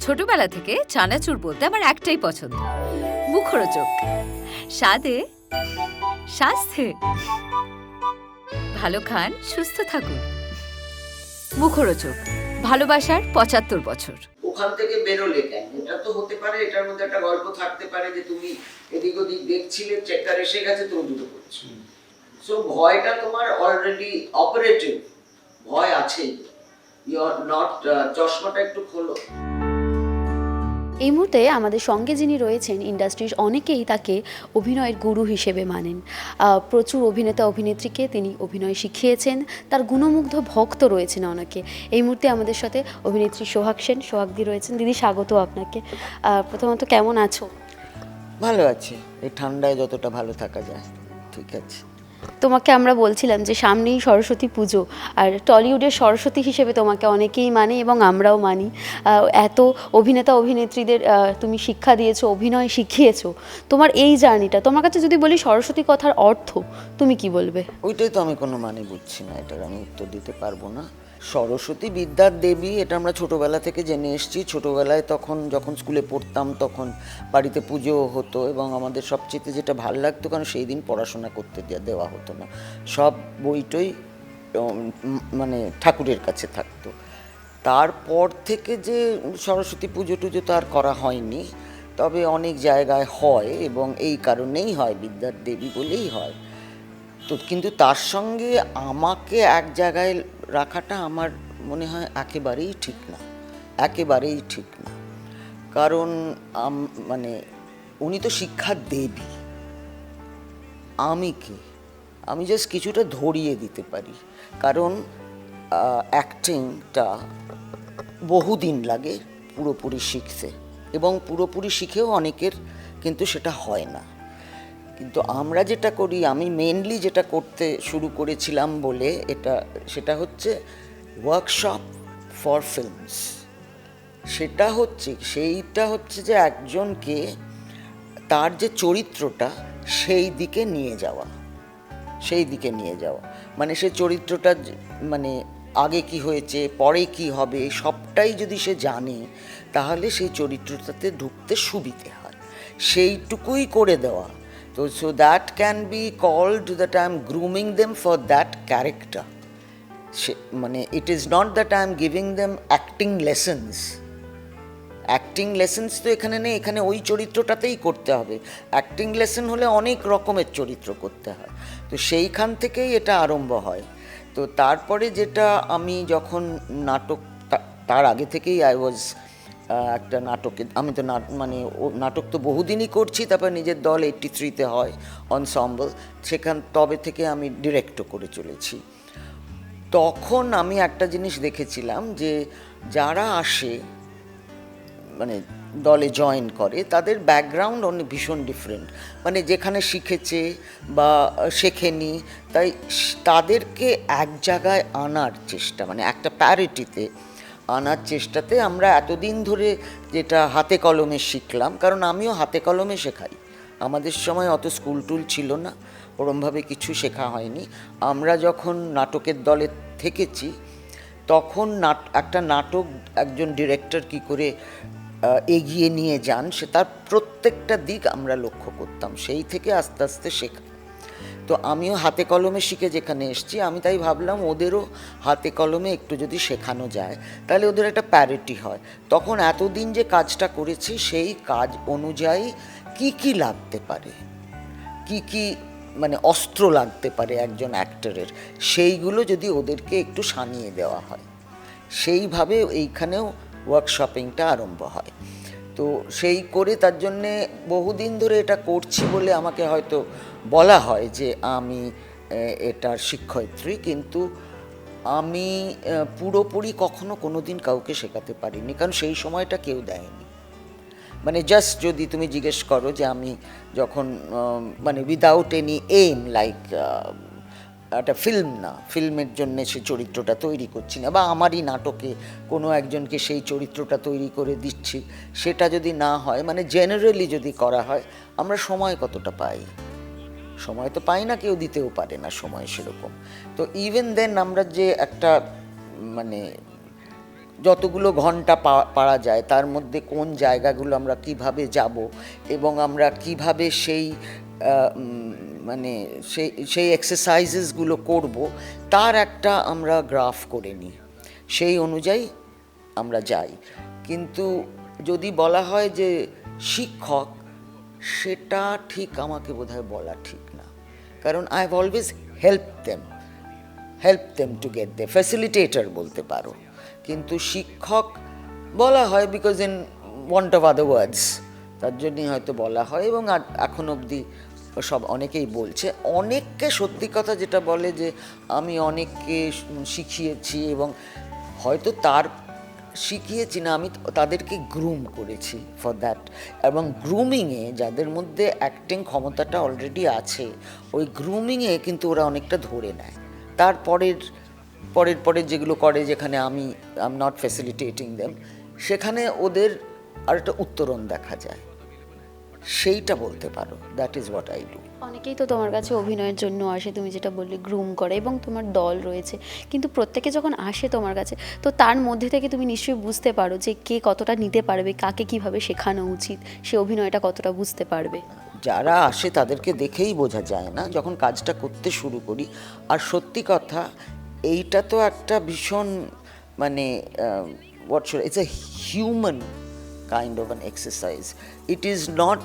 ছোটবেলা থেকে চানাচুর বলতে আমার একটাই পছন্দ। মুখরোচক। স্বাদে, স্বাস্থ্যে। ভালো খান, সুস্থ থাকুন। মুখরোচক। ভালোবাসার পঁচাত্তর বছর। ওখান থেকে বেরোলে কেন? এটা তো হতে পারে, এটার মধ্যে একটা গল্প থাকতে পারে যে তুমি এদিক ওদিক দেখছিলে চেকার এসে গেছে, তুমি দুটো করছ। সো ভয়টা তোমার অলরেডি অপারেটিভ ভয় আছেই। ইউ নট চশমাটা একটু খোলো। এই মুহূর্তে আমাদের সঙ্গে যিনি রয়েছেন ইন্ডাস্ট্রির অনেকেই তাকে অভিনয়ের গুরু হিসেবে মানেন। প্রচুর অভিনেতা অভিনেত্রীকে তিনি অভিনয় শিখিয়েছেন। তার গুণমুগ্ধ ভক্ত রয়েছেন অনেকে। এই মুহূর্তে আমাদের সাথে অভিনেত্রী সোহাগ সেন। সোহাগদি রয়েছেন। দিদি, স্বাগত আপনাকে। প্রথমত কেমন আছো? ভালো আছে। এই ঠান্ডায় যতটা ভালো থাকা যায়, ঠিক আছে। তোমাকে আমরা বলছিলাম যে সামনেই সরস্বতী পুজো, আর টলিউডের সরস্বতী হিসেবে তোমাকে অনেকেই মানে এবং আমরাও মানি। এত অভিনেতা অভিনেত্রীদের তুমি শিক্ষা দিয়েছ, অভিনয় শিখিয়েছো, তোমার এই জার্নিটা, তোমার কাছে যদি বলি সরস্বতী কথার অর্থ, তুমি কি বলবে? ওইটাই তো আমি কোনো মানে বুঝছি না, এটার আমি উত্তর দিতে পারব না। সরস্বতী বিদ্যার দেবী, এটা আমরা ছোটবেলা থেকে জেনে এসেছি। ছোটবেলায় তখন যখন স্কুলে পড়তাম, তখন বাড়িতে পুজো হতো এবং আমাদের সবচেয়ে যেটা ভালো লাগতো, কারণ সেই দিন পড়াশোনা করতে দেওয়া হতো না। সব বইটই মানে ঠাকুরের কাছে থাকতো। তারপর থেকে যে সরস্বতী পুজো টুজো তো আর করা হয়নি, তবে অনেক জায়গায় হয় এবং এই কারণেই হয়, বিদ্যার দেবী বলেই হয়। তো কিন্তু তার সঙ্গে আমাকে এক জায়গায় রাখাটা আমার মনে হয় একেবারেই ঠিক না, একেবারেই ঠিক না। কারণ মানে উনি তো শিক্ষা দেবী। আমি কি? আমি জাস্ট কিছুটা ধরিয়ে দিতে পারি। কারণ অ্যাক্টিংটা বহুদিন লাগে পুরোপুরি শিখতে। এবং পুরোপুরি শিখেও অনেকের কিন্তু সেটা হয় না। কিন্তু আমরা যেটা করি, আমি মেনলি যেটা করতে শুরু করেছিলাম বলে এটা, সেটা হচ্ছে ওয়ার্কশপ ফর ফিল্মস সেটা হচ্ছে, সেইটা হচ্ছে যে একজনকে তার যে চরিত্রটা, সেই দিকে নিয়ে যাওয়া। সেই দিকে নিয়ে যাওয়া। মানে সে চরিত্রটা মানে আগে কি হয়েছে, পরে কি হবে, সবটাই যদি সে জানে, তাহলে সেই চরিত্রটাতে ঢুকতে সুবিধে হয়। সেইটুকুই করে দেওয়া। So that can be called that I am grooming them for that character সে মানে it is not that I am giving them acting lessons acting lessons তো এখানে নেই, এখানে ওই চরিত্রটাতেই করতে হবে। অ্যাক্টিং লেসন হলে অনেক রকমের চরিত্র করতে হয়। তো সেইখান থেকেই এটা আরম্ভ হয়। তো তারপরে যেটা আমি যখন নাটক তার আগে থেকেই আই ওয়াজ একটা নাটকে, আমি তো মানে নাটক তো বহুদিনই করছি, তারপর নিজের দল এইটটি থ্রিতে হয় অনসম্বল সেখান, তবে থেকে আমি ডিরেক্টও করে চলেছি। তখন আমি একটা জিনিস দেখেছিলাম যে, যারা আসে মানে দলে জয়েন করে, তাদের ব্যাকগ্রাউন্ড অনেক ভীষণ ডিফারেন্ট মানে যেখানে শিখেছে বা শেখেনি, তাই তাদেরকে এক জায়গায় আনার চেষ্টা মানে একটা প্যারিটিতে আনার চেষ্টাতে আমরা এতদিন ধরে যেটা হাতে কলমে শিখলাম, কারণ আমিও হাতে কলমে শেখাই। আমাদের সময় অত স্কুল টুল ছিল না, ওরমভাবে কিছু শেখা হয়নি। আমরা যখন নাটকের দলে থেকেছি, তখন নাট, একটা নাটক একজন ডিরেক্টর কি করে এগিয়ে নিয়ে যান, সে তার প্রত্যেকটা দিক আমরা লক্ষ্য করতাম। সেই থেকে আস্তে আস্তে শেখা তো আমিও হাতে কলমে শিখে যেখানে এসেছি, আমি তাই ভাবলাম ওদেরও হাতে কলমে একটু যদি শেখানো যায়, তাহলে ওদের একটা প্যারিটি হয়। তখন এতদিন যে কাজটা করেছি, সেই কাজ অনুযায়ী কি কি লাগতে পারে? কি কি মানে অস্ত্র লাগতে পারে একজন অ্যাক্টরের সেইগুলো যদি ওদেরকে একটু সানিয়ে দেওয়া হয়। সেইভাবে এইখানেও ওয়ার্কশপিংটা আরম্ভ হয়। তো সেই করে তার জন্যে বহুদিন ধরে এটা করছি বলে আমাকে হয়তো বলা হয় যে আমি এটার শিক্ষয়িত্রী। কিন্তু আমি পুরোপুরি কখনো কোনো দিন কাউকে শেখাতে পারিনি, কারণ সেই সময়টা কেউ দেয়নি। মানে জাস্ট যদি তুমি জিজ্ঞেস করো যে আমি যখন মানে উইদাউট এনি এইম লাইক একটা ফিল্ম না। ফিল্মের জন্য সে চরিত্রটা তৈরি করছি না। বা আমারই নাটকে কোনো একজনকে সেই চরিত্রটা তৈরি করে দিচ্ছি, সেটা যদি না হয় মানে জেনারেলি যদি করা হয়, আমরা সময় কতটা পাই? সময় তো পাই না, কেউ দিতেও পারে না সময় সেরকম। তো ইভেন দেন আমরা যে একটা মানে যতগুলো ঘণ্টা পারা যায়, তার মধ্যে কোন জায়গাগুলো আমরা কীভাবে যাব এবং আমরা কীভাবে সেই মানে সেই সেই এক্সারসাইজেসগুলো করব, তার একটা আমরা গ্রাফ করে নিই। সেই অনুযায়ী আমরা যাই। কিন্তু যদি বলা হয় যে শিক্ষক, সেটা ঠিক আমাকে বোধহয় বলা ঠিক না। কারণ I have always help them help them to get they facilitator বলতে পারো। কিন্তু শিক্ষক বলা হয় because in want of other words তার জন্যই হয়তো বলা হয় এবং এখন অবধি সব অনেকেই বলছে। অনেককে সত্যি কথা যেটা বলে যে, আমি অনেককে শিখিয়েছি এবং হয়তো তার শিখিয়েছি না, আমি তাদেরকে গ্রুম করেছি ফর দ্যাট এবং গ্রুমিংয়ে যাদের মধ্যে অ্যাক্টিং ক্ষমতাটা অলরেডি আছে, ওই গ্রুমিংয়ে কিন্তু ওরা অনেকটা ধরে নেয়। তারপরের, পরের পরের যেগুলো করে যেখানে আমি I am not facilitating them সেখানে ওদের আরেকটা উত্তরণ দেখা যায়। সেইটা বলতে পারো। That is what I do অনেকেই তো তোমার কাছে অভিনয়ের জন্য আসে তুমি যেটা বললে গ্রুম করে এবং তোমার দল রয়েছে। কিন্তু প্রত্যেকে যখন আসে তোমার কাছে তো তার মধ্যে থেকে তুমি নিশ্চয়ই বুঝতে পারো যে কে কতটা নিতে পারবে কাকে কীভাবে শেখানো উচিত সে অভিনয়টা কতটা বুঝতে পারবে। যারা আসে তাদেরকে দেখেই বোঝা যায় না যখন কাজটা করতে শুরু করি। আর সত্যি কথা এইটা তো একটা ভীষণ মানে what it's a human kind of an exercise it is not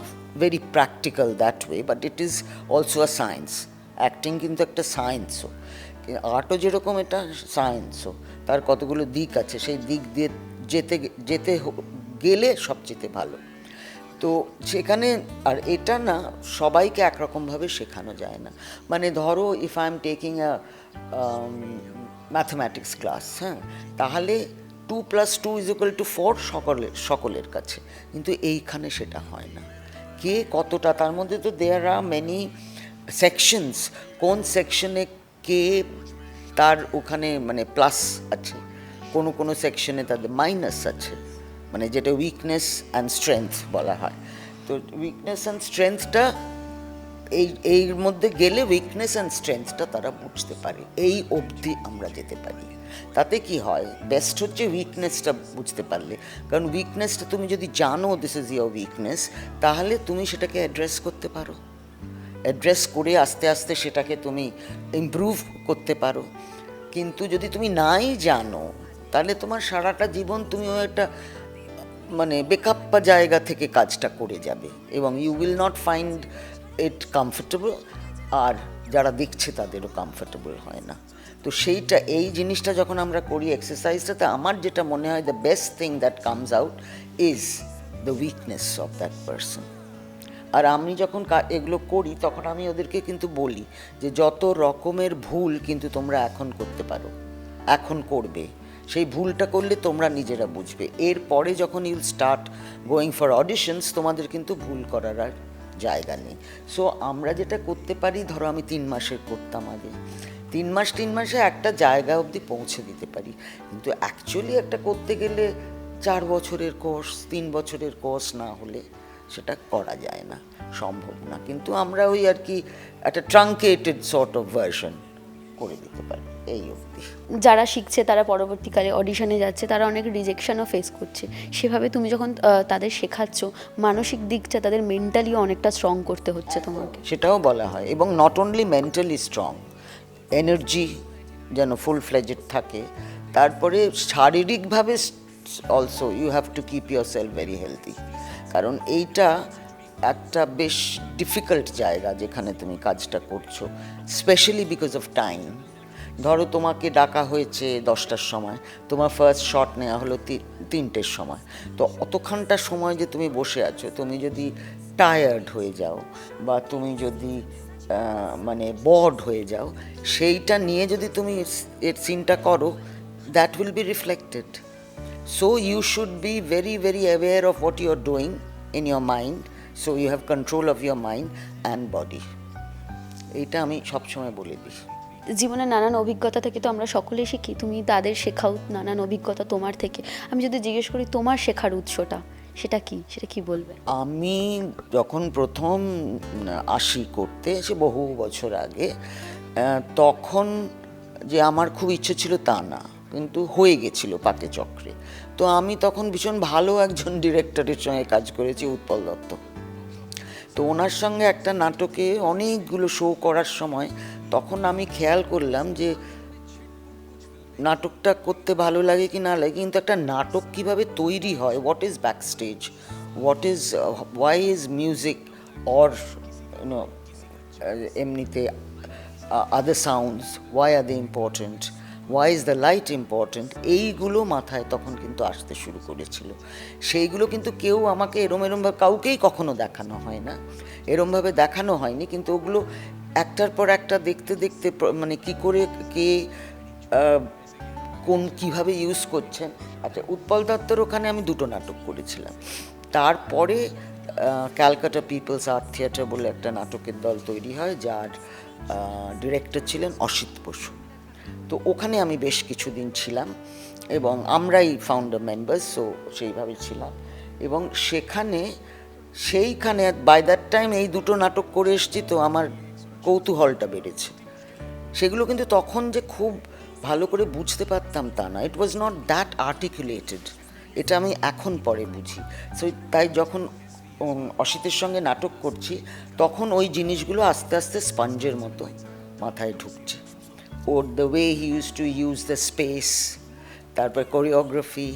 very practical that way but it is also a science acting কিন্তু একটা সায়েন্সও আর্টও যেরকম এটা সায়েন্সও তার কতগুলো দিক আছে, সেই দিক দিয়ে যেতে যেতে গেলে সবচেয়ে ভালো। তো সেখানে, আর এটা না, সবাইকে একরকমভাবে শেখানো যায় না। মানে ধরো if I am taking a mathematics class হ্যাঁ তাহলে two plus two is equal to four সকলের সকলের কাছে। কিন্তু এইখানে সেটা হয় না। কে কতটা, তার মধ্যে তো দেয়ার আর মেনি সেকশনস কোন সেকশনে কে তার ওখানে মানে প্লাস আছে? কোনো কোনো সেকশনে তাদের মাইনাস আছে। মানে যেটা উইকনেস অ্যান্ড স্ট্রেংথ বলা হয়। তো উইকনেস অ্যান্ড স্ট্রেংথটা এই এর মধ্যে গেলে উইকনেস অ্যান্ড স্ট্রেংথটা তারা বুঝতে পারে। এই অবধি আমরা যেতে পারি। তাতে কি হয়? বেস্ট হচ্ছে উইকনেসটা বুঝতে পারলে। কারণ উইকনেসটা তুমি যদি জানো দিস ইজ ইয়োর উইকনেস তাহলে তুমি সেটাকে অ্যাড্রেস করতে পারো। অ্যাড্রেস করে আস্তে আস্তে সেটাকে তুমি ইমপ্রুভ করতে পারো। কিন্তু যদি তুমি নাই জানো, তাহলে তোমার সারাটা জীবন তুমি ওই একটা মানে বেকাপ্পা জায়গা থেকে কাজটা করে যাবে। এবং you will not find it comfortable আর যারা দেখছে তাদেরও কমফোর্টেবল হয় না। তো সেইটা, এই জিনিসটা যখন আমরা করি এক্সারসাইজটাতে আমার যেটা মনে হয় the best thing that comes out is the weakness of that person আর আমি যখন এগুলো করি, তখন আমি ওদেরকে কিন্তু বলি যে যত রকমের ভুল কিন্তু তোমরা এখন করতে পারো, এখন করবে। সেই ভুলটা করলে তোমরা নিজেরা বুঝবে। এরপরে যখন you'll start going for auditions তোমাদের কিন্তু ভুল করার আর জায়গা নেই। সো আমরা যেটা করতে পারি, ধরো আমি তিন মাসের করতাম আগে। তিন মাস তিন মাসে একটা জায়গা অবধি পৌঁছে দিতে পারি। কিন্তু অ্যাকচুয়ালি একটা করতে গেলে চার বছরের কোর্স তিন বছরের কোর্স না হলে সেটা করা যায় না সম্ভব না। কিন্তু আমরা ওই আর কি একটা ট্রাঙ্কেটেড সর্ট অফ ভার্সন করে দিতে পারি এই অবধি। যারা শিখছে তারা পরবর্তীকালে অডিশনে যাচ্ছে তারা অনেক রিজেকশনও ফেস করছে। সেভাবে তুমি যখন তাদের শেখাচ্ছ মানসিক দিকটা তাদের মেন্টালিও অনেকটা স্ট্রং করতে হচ্ছে তোমাকে। সেটাও বলা হয়। এবং not only mentally strong energy যেন ফুল ফ্লেজেড থাকে, তারপরে শারীরিকভাবে also you have to keep yourself very healthy কারণ এইটা একটা বেশ ডিফিকাল্ট জায়গা যেখানে তুমি কাজটা করছ স্পেশালি বিকজ অফ টাইম ধরো তোমাকে ডাকা হয়েছে দশটার সময়, তোমার ফার্স্ট শট নেওয়া হলো তিনটের সময়, তো অতখানটা সময় যে তুমি বসে আছো, তুমি যদি টায়ার্ড হয়ে যাও বা তুমি যদি মানে বড হয়ে যাও, সেইটা নিয়ে যদি তুমি এর সিনটা করো that will be reflected so you should be very very aware of what you are doing in your mind so you have control of your mind and body এইটা আমি সবসময় বলে দিই। জীবনে নানান অভিজ্ঞতা থেকে তো আমরা সকলেই শিখি, তুমি তাদের শেখাও নানান অভিজ্ঞতা তোমার থেকে। আমি যদি জিজ্ঞেস করি তোমার শেখার উৎসটা? সেটা কি? সেটা কি বলবে? আমি যখন প্রথম আসি করতে, সে বহু বছর আগে তখন যে আমার খুব ইচ্ছে ছিল তা না, কিন্তু হয়ে গেছিল পাকে চক্রে। তো আমি তখন ভীষণ ভালো একজন ডিরেক্টরের সঙ্গে কাজ করেছি, উৎপল দত্ত। তো ওনার সঙ্গে একটা নাটকে অনেকগুলো শো করার সময়, তখন আমি খেয়াল করলাম যে নাটকটা করতে ভালো লাগে কি না লাগে, কিন্তু একটা নাটক কীভাবে তৈরি হয় what is back stage what is why is music or you know এমনিতে other sounds why are the important why is the light important এইগুলো মাথায় তখন কিন্তু আসতে শুরু করেছিল। সেইগুলো কিন্তু কেউ আমাকে এরম এরমভাবে কাউকেই কখনো দেখানো হয় না। এরমভাবে দেখানো হয়নি, কিন্তু ওগুলো একটার পর একটা দেখতে দেখতে মানে কি করে, কে কোন কীভাবে ইউজ করছেন? আচ্ছা উৎপল দত্তর ওখানে আমি দুটো নাটক করেছিলাম। তারপরে ক্যালকাটা পিপলস আর্ট থিয়েটার বলে একটা নাটকের দল তৈরি হয়, যার ডিরেক্টর ছিলেন অসিত বসু। তো ওখানে আমি বেশ কিছুদিন ছিলাম এবং আমরাই ফাউন্ডার মেম্বার্স সো সেইভাবে ছিলাম। এবং সেখানে, সেইখানে বাই দ্যাট টাইম এই দুটো নাটক করে এসেছি, তো আমার কৌতূহলটা বেড়েছে। সেগুলো কিন্তু তখন যে খুব ভালো করে বুঝতে পারতাম তা না। It was not that articulated এটা আমি এখন পরে বুঝি। সো তাই যখন অসিতের সঙ্গে নাটক করছি, তখন ওই জিনিসগুলো আস্তে আস্তে স্পঞ্জের মতো মাথায় ঢুকছে। Or the way he use to use the space তারপর choreography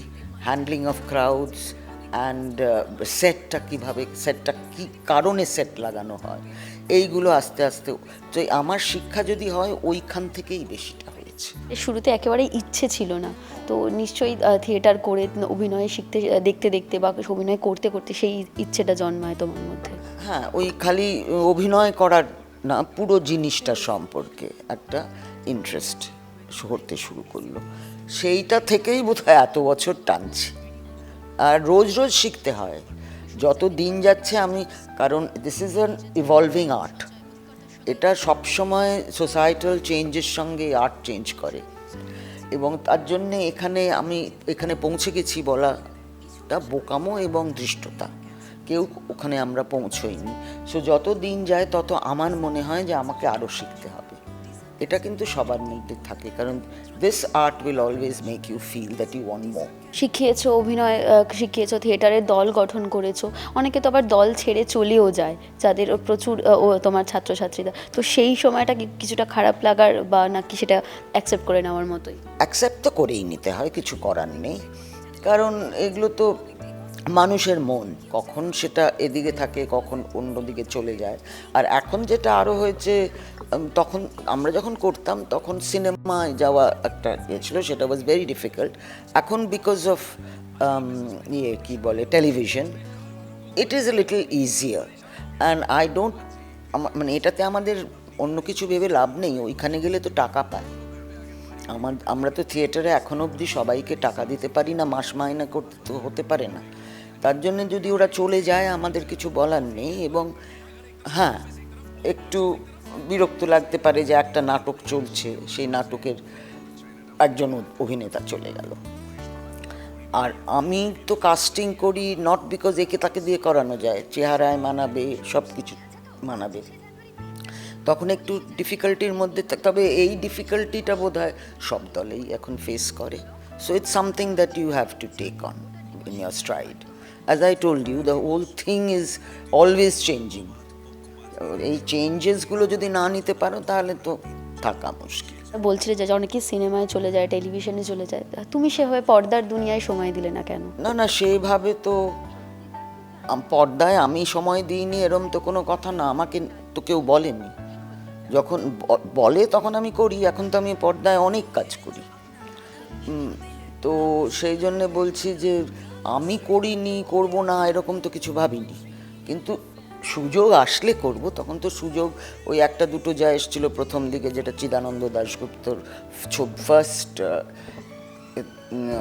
handling of crowds and সেটটা কীভাবে সেটটা কী কারণে সেট লাগানো হয়, এইগুলো আস্তে আস্তে। তো আমার শিক্ষা যদি হয়, ওইখান থেকেই বেশিটা। হয়েছে শুরুতে একেবারে ইচ্ছে ছিল না। তো নিশ্চয়ই থিয়েটার করে অভিনয় শিখতে দেখতে দেখতে বা অভিনয় করতে করতে সেই ইচ্ছেটা জন্মায় তোমার মধ্যে। হ্যাঁ ওই খালি অভিনয় করার না পুরো জিনিসটা সম্পর্কে একটা ইন্টারেস্ট করতে শুরু করল। সেইটা থেকেই বোধহয় এত বছর টানছি। আর রোজ রোজ শিখতে হয়। যত দিন যাচ্ছে আমি কারণ this is an evolving art এটা সবসময় সোসাইটাল চেঞ্জের সঙ্গে আর্ট চেঞ্জ করে। এবং তার জন্যে এখানে আমি এখানে পৌঁছে গেছি বলাটা বোকামো এবং দৃষ্টতা কেউ ওখানে আমরা পৌঁছইনি। সো যত দিন যায় তত আমার মনে হয় যে আমাকে আরও শিখতে হবে। এটা কিন্তু সবার মধ্যে থাকে কারণ this art will always make you feel that you want more শিখিয়েছো অভিনয় শিখিয়েছো থিয়েটারের দল গঠন করেছ অনেকে তো আবার দল ছেড়ে চলেও যায় যাদের প্রচুর ও তোমার ছাত্রছাত্রীরা। তো সেই সময়টা কিছুটা খারাপ লাগার বা নাকি সেটা অ্যাকসেপ্ট করে নেওয়ার মতোই? অ্যাকসেপ্ট তো করেই নিতে হয় কিছু করার নেই। কারণ এগুলো তো মানুষের মন, কখন সেটা এদিকে থাকে, কখন অন্যদিকে চলে যায়। আর এখন যেটা আরও হয়েছে তখন আমরা যখন করতাম, তখন সিনেমায় যাওয়া একটা ইয়ে ছিল, সেটা ওয়াজ ভেরি ডিফিকাল্ট এখন বিকজ অফ ইয়ে কী বলে television it is a little easier and I don't মানে এটাতে আমাদের অন্য কিছু ভেবে লাভ নেই, ওইখানে গেলে তো টাকা পায় আমার, আমরা তো থিয়েটারে এখন অবধি সবাইকে টাকা দিতে পারি না, মাস মাইনা করতে হতে পারে না। তার জন্য যদি ওরা চলে যায়, আমাদের কিছু বলার নেই এবং হ্যাঁ একটু বিরক্ত লাগতে পারে যে একটা নাটক চলছে, সেই নাটকের একজন অভিনেতা চলে গেল। আর আমি তো কাস্টিং করি নট বিকজ একে তাকে দিয়ে করানো যায়, চেহারায় মানাবে সব কিছু মানাবে। তখন একটু ডিফিকাল্টির মধ্যে তবে এই ডিফিকাল্টিটা বোধ হয় সব দলেই এখন ফেস করে। So it's something that you have to take on in your stride as I told you the whole thing is always changing এই চেঞ্জেসগুলো যদি না নিতে পারো তাহলে তো থাকা মুশকিল। বলছিলে যে অনেকেই সিনেমায় চলে যায় টেলিভিশনে চলে যায়। তুমি সেভাবে পর্দার দুনিয়ায় সময় দিলে না কেন? না না সেইভাবে তো পর্দায় আমি সময় দিইনি এরম তো কোনো কথা না। আমাকে তো কেউ বলেনি। যখন বলে তখন আমি করি এখন তো আমি পর্দায় অনেক কাজ করি। তো সেই জন্যে বলছি যে আমি করিনি, করব না, এরকম তো কিছু ভাবিনি। কিন্তু সুযোগ আসলে করব, তখন তো সুযোগ ওই একটা দুটো যা এসেছিল প্রথম দিকে, যেটা চিদানন্দ দাশগুপ্তর ফার্স্ট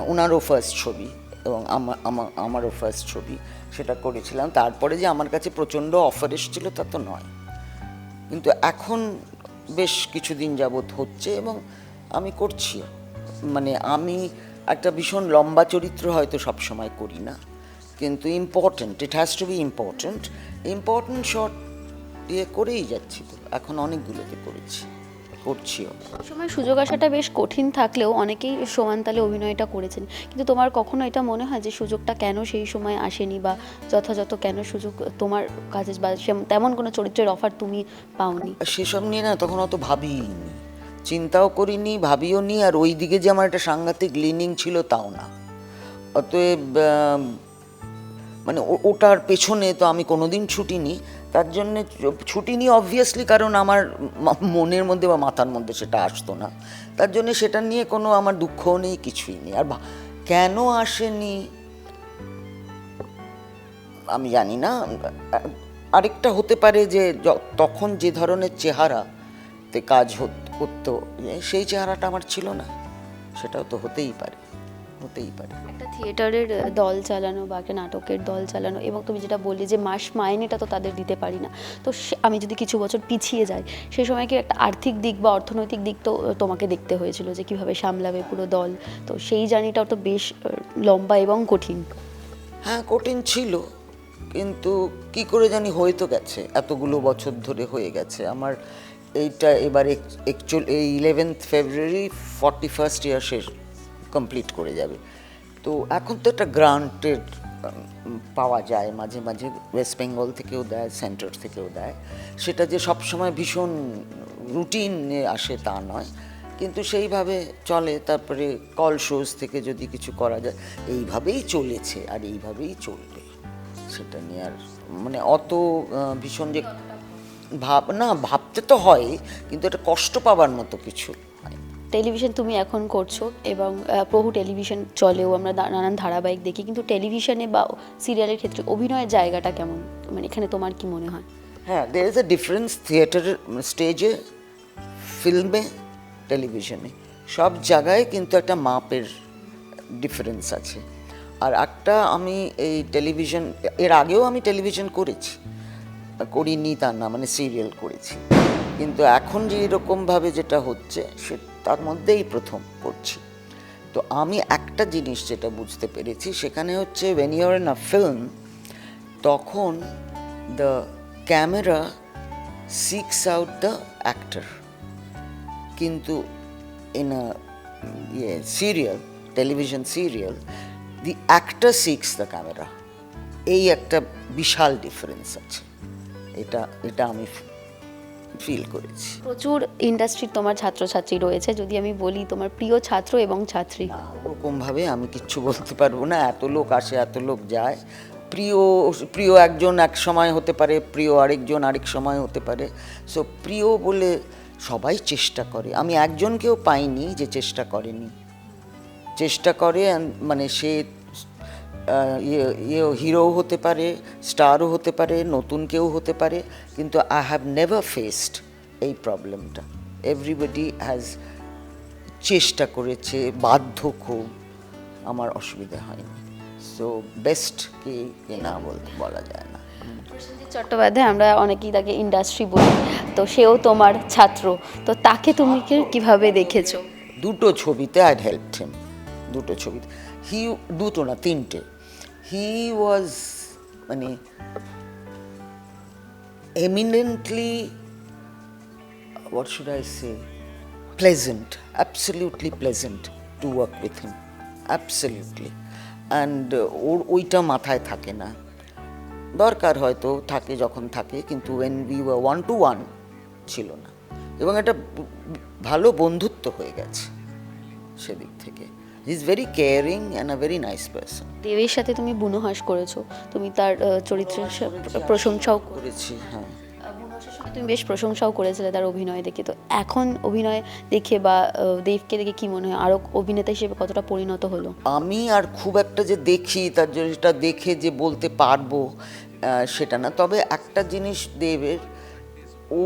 ওনারও ফার্স্ট ছবি এবং আমার আমার আমারও ফার্স্ট ছবি সেটা করেছিলাম। তারপরে যে আমার কাছে প্রচণ্ড অফার এসেছিল তা তো নয়। কিন্তু এখন বেশ কিছুদিন যাবৎ হচ্ছে এবং আমি করছি। মানে আমি একটা ভীষণ লম্বা চরিত্র হয়তো সব সময় করি না। কিন্তু important it has to be important important short দিয়ে করেই যাচ্ছি তো। এখন অনেকগুলোতে করেছি। করছিও। সময় সুযোগ আসাটা বেশ কঠিন থাকলেও অনেকেই সমান তালে অভিনয়টা করেছেন। কিন্তু তোমার কখনো এটা মনে হয় যে সুযোগটা কেন সেই সময় আসেনি বা যথাযথ কেন সুযোগ তোমার কাছে বা তেমন কোনো চরিত্রের অফার তুমি পাওনি? সেসব নিয়ে না তখন অত ভাবিনি চিন্তাও করিনি, ভাবিও নি, আর ওই দিকে যে আমার একটা সাংঘাতিক লিনিং ছিল তাও না। অতএব মানে ওটার পেছনে তো আমি কোনোদিন ছুটিনি তার জন্যে চ- ছুটিনি অবভিয়াসলি কারণ আমার মনের মধ্যে বা মাথার মধ্যে সেটা আসতো না। তার জন্যে সেটা নিয়ে কোনো আমার দুঃখও নেই, কিছুই নেই। আর কেন আসেনি? আমি জানি না। আরেকটা হতে পারে যে, তখন যে ধরনের চেহারাতে কাজ হত- করতো সেই চেহারাটা আমার ছিল না। সেটাও তো হতেই পারে হতেই পারে। একটা থিয়েটারের দল চালানো বা একটা নাটকের দল চালানো এবং তুমি যেটা বললে যে মাস মাইনেটা তো তাদের দিতে পারি না। তো আমি যদি কিছু বছর পিছিয়ে যাই সেই সময় কি একটা আর্থিক দিক বা অর্থনৈতিক দিক তো তোমাকে দেখতে হয়েছিল যে কীভাবে সামলাবে পুরো দল? তো সেই জার্নিটাও তো বেশ লম্বা এবং কঠিন। হ্যাঁ কঠিন ছিল কিন্তু কি করে জানি হয়ে তো গেছে এতগুলো বছর ধরে হয়ে গেছে। আমার এইটা এবার একচুয়াল এই eleventh February forty first year শেষ কমপ্লিট করে যাবে। তো এখন তো একটা গ্রান্টেড পাওয়া যায়, মাঝে মাঝে ওয়েস্ট বেঙ্গল থেকেও দেয় সেন্টার থেকেও দেয়। সেটা যে সবসময় ভীষণ রুটিনে আসে তা নয়। কিন্তু সেইভাবে চলে, তারপরে কল শোজ থেকে যদি কিছু করা যায়, এইভাবেই চলেছে আর এইভাবেই চলবে। সেটা নিয়ে আর মানে অত ভীষণ যে ভাব না ভাবতে তো হয় কিন্তু এটা কষ্ট পাবার মতো কিছু। টেলিভিশন তুমি এখন করছ এবং বহু টেলিভিশন চলেও আমরা নানান ধারাবাহিক দেখি কিন্তু টেলিভিশনে বা সিরিয়ালের ক্ষেত্রে অভিনয়ের জায়গাটা কেমন? মানে এখানে তোমার কি মনে হয়? হ্যাঁ দের ইজ এ ডিফারেন্স থিয়েটারের স্টেজে ফিল্মে টেলিভিশনে সব জায়গায় কিন্তু একটা মাপের ডিফারেন্স আছে। আর একটা আমি এই টেলিভিশন এর আগেও আমি টেলিভিশন করেছি। করিনি তা না মানে সিরিয়াল করেছি। কিন্তু এখন যে এরকমভাবে যেটা হচ্ছে, সে তার মধ্যেই প্রথম করছি তো আমি একটা জিনিস যেটা বুঝতে পেরেছি, সেখানে হচ্ছে when you're in a film তখন the camera seeks out the actor কিন্তু ইন আ ইয়ে serial television serial the actor seeks the camera এই একটা বিশাল ডিফারেন্স আছে। এটা এটা আমি ফিল করেছি। প্রচুর ইন্ডাস্ট্রির তোমার ছাত্রছাত্রী রয়েছে যদি আমি বলি তোমার প্রিয় ছাত্র এবং ছাত্রী। ওরকমভাবে আমি কিচ্ছু বলতে পারব না এত লোক আসে এত লোক যায়। প্রিয় প্রিয় একজন এক সময় হতে পারে প্রিয় আরেকজন আরেক সময় হতে পারে। সো প্রিয় বলে সবাই চেষ্টা করে। আমি একজনকেও পাইনি যে চেষ্টা করেনি। চেষ্টা করে মানে সে ইয়ে ইয়ে হিরো হতে পারে স্টারও হতে পারে নতুন কেউ হতে পারে কিন্তু আই হ্যাভ নেভার ফেসড এই প্রবলেমটা এভরিবডি হ্যাজ চেষ্টা করেছে বাধ্য খুব আমার অসুবিধা হয়নি। সো বেস্ট কি কি না বলতে বলা যায় না। চট্টোপাধ্যায় আমরা অনেকেই তাকে ইন্ডাস্ট্রি বলি তো সেও তোমার ছাত্র তো তাকে তুমি কীভাবে দেখেছ? দুটো ছবিতে আই হেল্প হিম দুটো ছবিতে। হি দুটো না তিনটে। হি ওয়াজ মানে এমিনেন্টলি what should I say? Pleasant, absolutely pleasant to work with him. Absolutely. And uh, ওর ওইটা মাথায় থাকে না দরকার হয়তো থাকে যখন থাকে কিন্তু when we one to one ছিল না এবং ব- ভালো বন্ধুত্ব হয়ে গেছে সেদিক থেকে he is very caring and a very nice person দেবের সাথে তুমি বুনোহাস করেছ তুমি তার চরিত্রের প্রশংসাও করেছ। হ্যাঁ। তুমি বেশ প্রশংসাও করেছিলে তার অভিনয় দেখে। তো এখন অভিনয় দেখে বা দেবকে দেখে কি মনে হয়? আরও অভিনেতা হিসেবে কতটা পরিণত হলো? আমি আর খুব একটা যে দেখি তার জন্য সেটা দেখে যে বলতে পারব সেটা না। তবে একটা জিনিস দেবের ও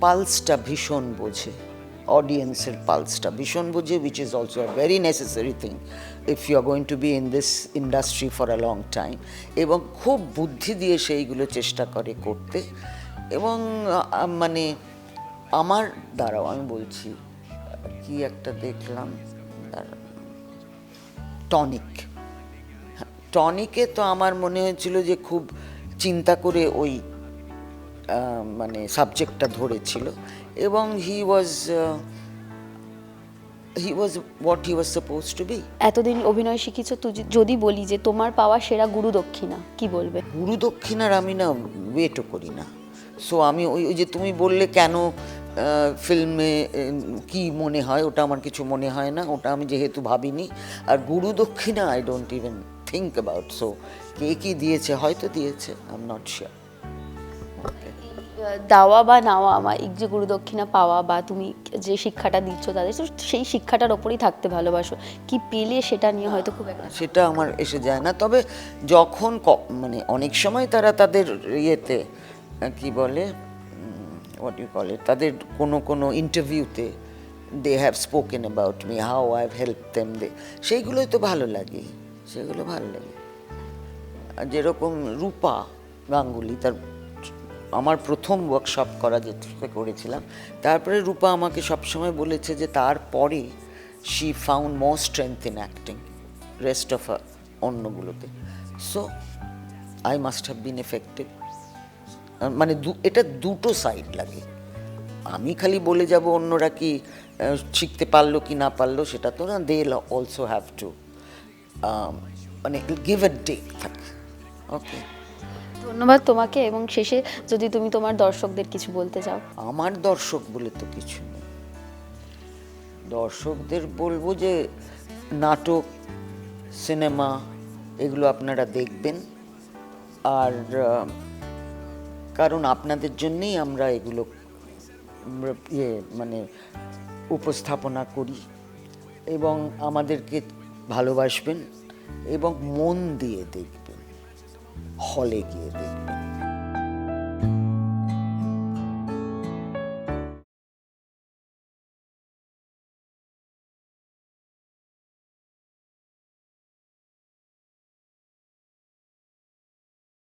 পালসটা ভীষণ বোঝে। অডিয়েন্সের পালসটা ভীষণ বোঝে which is also a very necessary thing if you are going to be in this industry for a long time এবং খুব বুদ্ধি দিয়ে সেইগুলো চেষ্টা করে করতে। এবং মানে আমার দ্বারাও আমি বলছি, কি একটা দেখলাম। টনিক টনিকে তো আমার মনে হয়েছিল যে খুব চিন্তা করে ওই মানে সাবজেক্টটা ধরেছিল। এবং he was he was what he was suppose to be এতদিন অভিনয় শিখেছ তুই যদি বলি যে তোমার পাওয়া সেরা গুরু দক্ষিণা কি বলবে? গুরু দক্ষিণার আমি না ওয়েটও করি না। সো আমি ওই ওই যে তুমি বললে কেন ফিল্মে কি মনে হয় ওটা আমার কিছু মনে হয় না ওটা আমি যেহেতু ভাবিনি। আর গুরু দক্ষিণা I don't even think about so কে কি দিয়েছে হয়তো দিয়েছে আই এম নট শিওর দাওয়া বা নাওয়া আমার যে গুরুদক্ষিণা পাওয়া বা তুমি যে শিক্ষাটা দিচ্ছ তাদের সেই শিক্ষাটার ওপরেই থাকতে ভালোবাসো। কি পেলে সেটা নিয়ে হয়তো খুব একটা সেটা আমার এসে যায় না। তবে যখন মানে অনেক সময় তারা তাদের ইয়েতে কি বলে হোয়াট ইউ কলে তাদের কোনো কোনো ইন্টারভিউতে they have spoken about me how I have help them they সেইগুলোই তো ভালো লাগে। সেগুলো ভালো লাগে। যেরকম রূপা গাঙ্গুলি, তার আমার প্রথম ওয়ার্কশপ করা যেটা করেছিলাম, তারপরে রূপা আমাকে সবসময় বলেছে যে তারপরে she found more strength in acting rest of অন্যগুলোতে। So I must have been effective মানে এটা দুটো সাইড লাগে। আমি খালি বলে যাব অন্যরা কি শিখতে পারল কি না পারল, সেটা তো না দে অলসো হ্যাভ টু মানে গিভ এ টেক থাকে। ওকে ধন্যবাদ তোমাকে এবং শেষে যদি তুমি তোমার দর্শকদের কিছু বলতে চাও। আমার দর্শক বলে তো কিছু দর্শকদের বলব যে নাটক, সিনেমা, এগুলো আপনারা দেখবেন। আর কারণ আপনাদের জন্যেই আমরা এগুলো ইয়ে মানে উপস্থাপনা করি এবং আমাদেরকে ভালোবাসবেন এবং মন দিয়ে দেখবেন। হলে গিয়ে দেখবেন